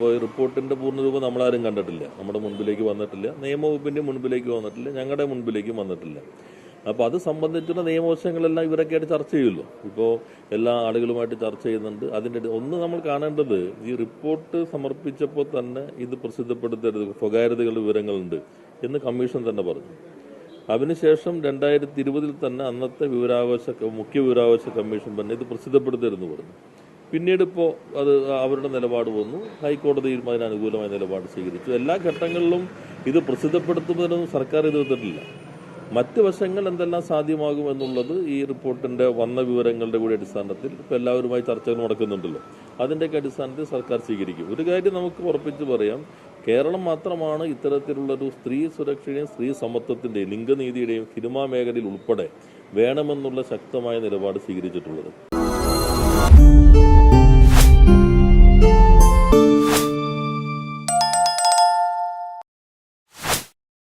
അപ്പോൾ ഈ റിപ്പോർട്ടിന്റെ പൂർണരൂപം നമ്മളാരും കണ്ടിട്ടില്ല. നമ്മുടെ മുൻപിലേക്ക് വന്നിട്ടില്ല. നിയമവകുപ്പിന്റെ മുൻപിലേക്ക് വന്നിട്ടില്ല. ഞങ്ങളുടെ മുൻപിലേക്കും വന്നിട്ടില്ല. അപ്പോൾ അത് സംബന്ധിച്ചുള്ള നിയമവശങ്ങളെല്ലാം ഇവരൊക്കെയായിട്ട് ചർച്ച ചെയ്യുമല്ലോ ഇപ്പോൾ എല്ലാ ആളുകളുമായിട്ട് ചർച്ച ചെയ്യുന്നുണ്ട്. അതിന്റെ ഒന്ന് നമ്മൾ കാണേണ്ടത് ഈ റിപ്പോർട്ട് സമർപ്പിച്ചപ്പോൾ തന്നെ ഇത് പ്രസിദ്ധപ്പെടുത്തരുത്. സ്വകാര്യതകളുടെ വിവരങ്ങളുണ്ട് എന്ന് കമ്മീഷൻ തന്നെ പറഞ്ഞു. അതിനുശേഷം രണ്ടായിരത്തി ഇരുപതിൽ തന്നെ അന്നത്തെ വിവരാവകാശ മുഖ്യ വിവരാവകാശ കമ്മീഷൻ തന്നെ ഇത് പ്രസിദ്ധപ്പെടുത്തരുതെന്ന് പറഞ്ഞു. പിന്നീട് ഇപ്പോൾ അത് അവരുടെ നിലപാട് വന്നു. ഹൈക്കോടതിയും അതിനനുകൂലമായ നിലപാട് സ്വീകരിച്ചു. എല്ലാ ഘട്ടങ്ങളിലും ഇത് പ്രസിദ്ധപ്പെടുത്തുന്നതിനൊന്നും സർക്കാർ ഇത് വന്നിട്ടില്ല മറ്റ് വശങ്ങൾ എന്തെല്ലാം സാധ്യമാകും എന്നുള്ളത് ഈ റിപ്പോർട്ടിന്റെ വന്ന വിവരങ്ങളുടെ കൂടി അടിസ്ഥാനത്തിൽ ഇപ്പോൾ എല്ലാവരുമായി ചർച്ചകൾ നടക്കുന്നുണ്ടല്ലോ. അതിന്റെയൊക്കെ അടിസ്ഥാനത്തിൽ സർക്കാർ സ്വീകരിക്കും. ഒരു കാര്യം നമുക്ക് ഉറപ്പിച്ച് പറയാം. കേരളം മാത്രമാണ് ഇത്തരത്തിലുള്ളൊരു സ്ത്രീ സുരക്ഷയുടെയും സ്ത്രീ സമത്വത്തിന്റെയും ലിംഗനീതിയുടെയും സിനിമാ മേഖലയിൽ ഉൾപ്പെടെ വേണമെന്നുള്ള ശക്തമായ നിലപാട് സ്വീകരിച്ചിട്ടുള്ളത്.